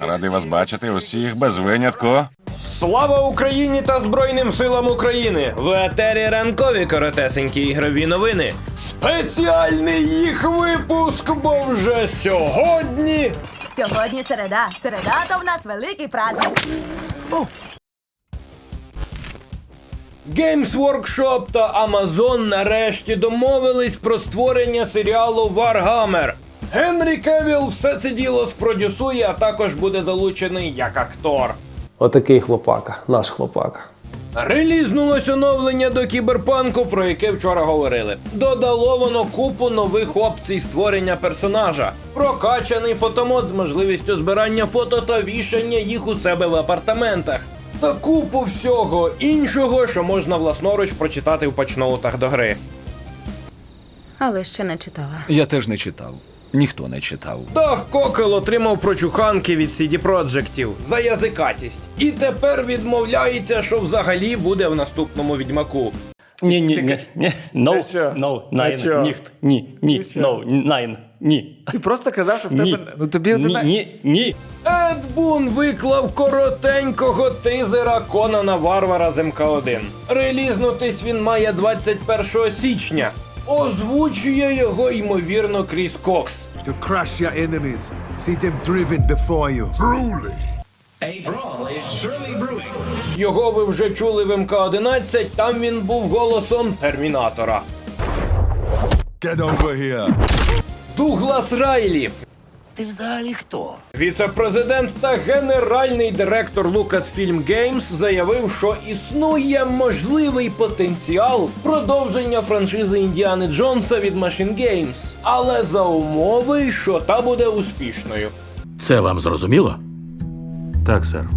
Радий вас бачити усіх без винятку. Слава Україні та Збройним силам України! В етері ранкові коротесенькі ігрові новини. Спеціальний їх випуск, бо вже сьогодні. Сьогодні середа. Середа то в нас великий праздник. Games Workshop та Amazon нарешті домовились про створення серіалу Warhammer. Генрі Кевіл все це діло спродюсує, а також буде залучений як актор. Отакий хлопака, наш хлопака. Релізнулось оновлення до кіберпанку, про яке вчора говорили. Додало воно купу нових опцій створення персонажа, прокачаний фотомод з можливістю збирання фото та вішання їх у себе в апартаментах. Та купу всього іншого, що можна власноруч прочитати в патчноутах до гри. Але ще не читала. Я теж не читав. Ніхто не читав. Дах Кокел отримав прочуханки від CD Проджектів за язикатість. І тепер відмовляється, що взагалі буде в наступному відьмаку. Ні, ні, ні, ні. No, що? no, nine, що? ніхт, ні, ні, що? no, nine, ні. Ти просто казав, що в Ні. тебе. Ну тобі Ні, одна- ні, ні. Ед Бун виклав коротенького тизера Конана Варвара з МК1. Релізнутись він має 21 січня. Озвучує його ймовірно Кріс Кокс. to crush your enemies. See them driven before you. Truly. Його ви вже чули в МК11, там він був голосом Термінатора. Get over here. Дуглас Райлі. Ти взагалі хто? Віце-президент та генеральний директор Lucasfilm Games заявив, що існує можливий потенціал продовження франшизи Індіани Джонса від Machine Games, але за умови, що та буде успішною. Це вам зрозуміло? Так, сер.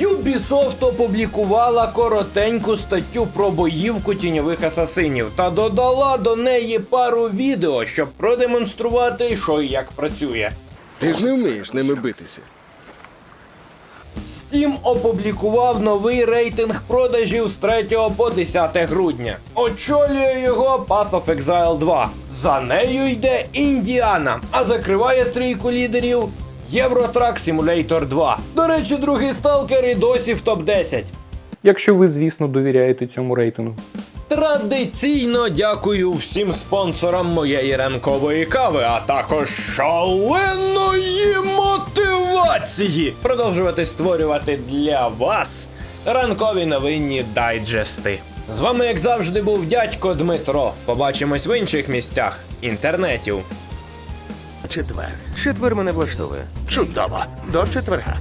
Ubisoft опублікувала коротеньку статтю про боївку тіньових асасинів та додала до неї пару відео, щоб продемонструвати, що і як працює. Ти ж не вмієш ними битися. Steam опублікував новий рейтинг продажів з 3 по 10 грудня. Очолює його Path of Exile 2. За нею йде Індіана, а закриває трійку лідерів Євротрак Simulator 2. До речі, другий сталкер і досі в топ-10. Якщо ви, звісно, довіряєте цьому рейтингу. Традиційно дякую всім спонсорам моєї ранкової кави, а також шаленої мотивації продовжувати створювати для вас ранкові новинні дайджести. З вами, як завжди, був дядько Дмитро. Побачимось в інших місцях інтернетів. Четвер. Четвер мене влаштовує. Чудово. До четверга.